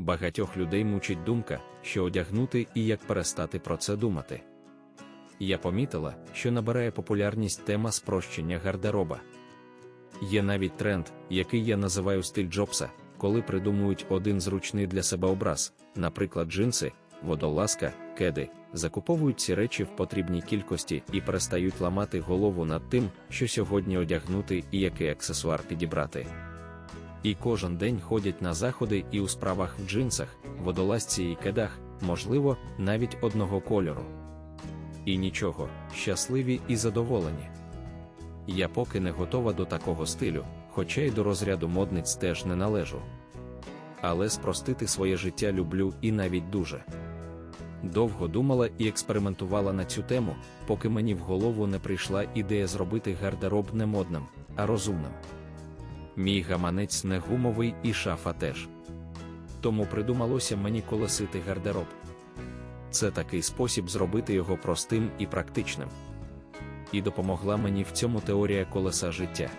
Багатьох людей мучить думка, що одягнути і як перестати про це думати. Я помітила, що набирає популярність тема спрощення гардероба. Є навіть тренд, який я називаю стиль Джобса, коли придумують один зручний для себе образ, наприклад, джинси, водолазка, кеди, закуповують ці речі в потрібній кількості і перестають ламати голову над тим, що сьогодні одягнути і який аксесуар підібрати. І кожен день ходять на заходи і у справах в джинсах, водолазці і кедах, можливо, навіть одного кольору. І нічого, щасливі і задоволені. Я поки не готова до такого стилю, хоча й до розряду модниць теж не належу. Але спростити своє життя люблю і навіть дуже. Довго думала і експериментувала на цю тему, поки мені в голову не прийшла ідея зробити гардероб не модним, а розумним. Мій гаманець не гумовий і шафа теж. Тому придумалося мені колесити гардероб. Це такий спосіб зробити його простим і практичним. І допомогла мені в цьому теорія колеса життя.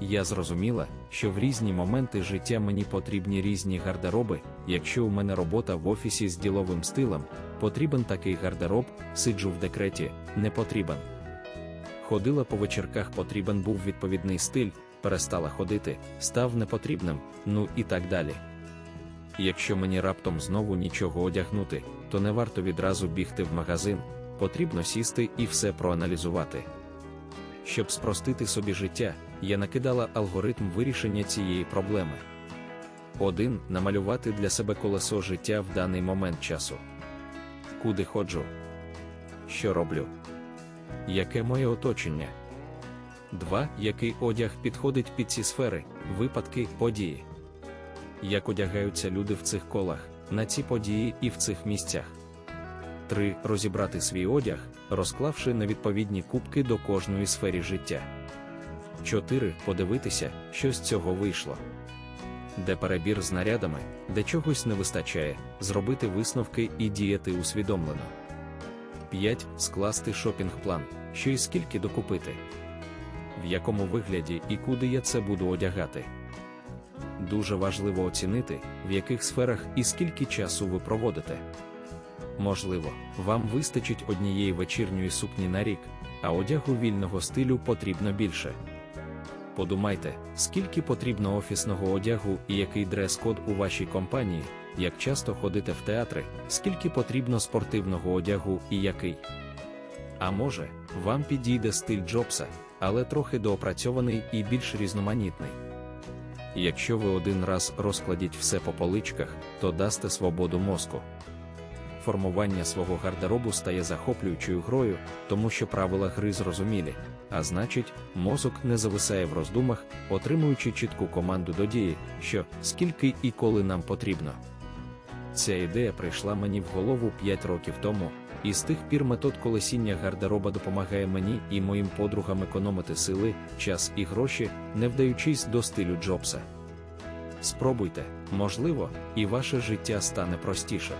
Я зрозуміла, що в різні моменти життя мені потрібні різні гардероби. Якщо у мене робота в офісі з діловим стилем, потрібен такий гардероб, сиджу в декреті, не потрібен. Ходила по вечірках, потрібен був відповідний стиль, перестала ходити, став непотрібним, ну і так далі. Якщо мені раптом знову нічого одягнути, то не варто відразу бігти в магазин, потрібно сісти і все проаналізувати. Щоб спростити собі життя, я накидала алгоритм вирішення цієї проблеми. 1. Намалювати для себе колесо життя в даний момент часу. Куди ходжу? Що роблю? Яке моє оточення? 2. Який одяг підходить під ці сфери, випадки, події? Як одягаються люди в цих колах, на ці події і в цих місцях? 3. Розібрати свій одяг, розклавши на відповідні кубки до кожної сфері життя. 4. Подивитися, що з цього вийшло. Де перебір з нарядами, де чогось не вистачає, зробити висновки і діяти усвідомлено. 5. Скласти шопінг-план, що і скільки докупити, в якому вигляді і куди я це буду одягати. Дуже важливо оцінити, в яких сферах і скільки часу ви проводите. Можливо, вам вистачить однієї вечірньої сукні на рік, а одягу вільного стилю потрібно більше. Подумайте, скільки потрібно офісного одягу і який дрес-код у вашій компанії, як часто ходите в театри, скільки потрібно спортивного одягу і який. А може, вам підійде стиль Джобса, але трохи доопрацьований і більш різноманітний. Якщо ви один раз розкладіть все по поличках, то дасте свободу мозку. Формування свого гардеробу стає захоплюючою грою, тому що правила гри зрозумілі, а значить, мозок не зависає в роздумах, отримуючи чітку команду до дії, що скільки і коли нам потрібно. Ця ідея прийшла мені в голову 5 років тому, і з тих пір метод колесіння гардероба допомагає мені і моїм подругам економити сили, час і гроші, не вдаючись до стилю Джобса. Спробуйте, можливо, і ваше життя стане простіше.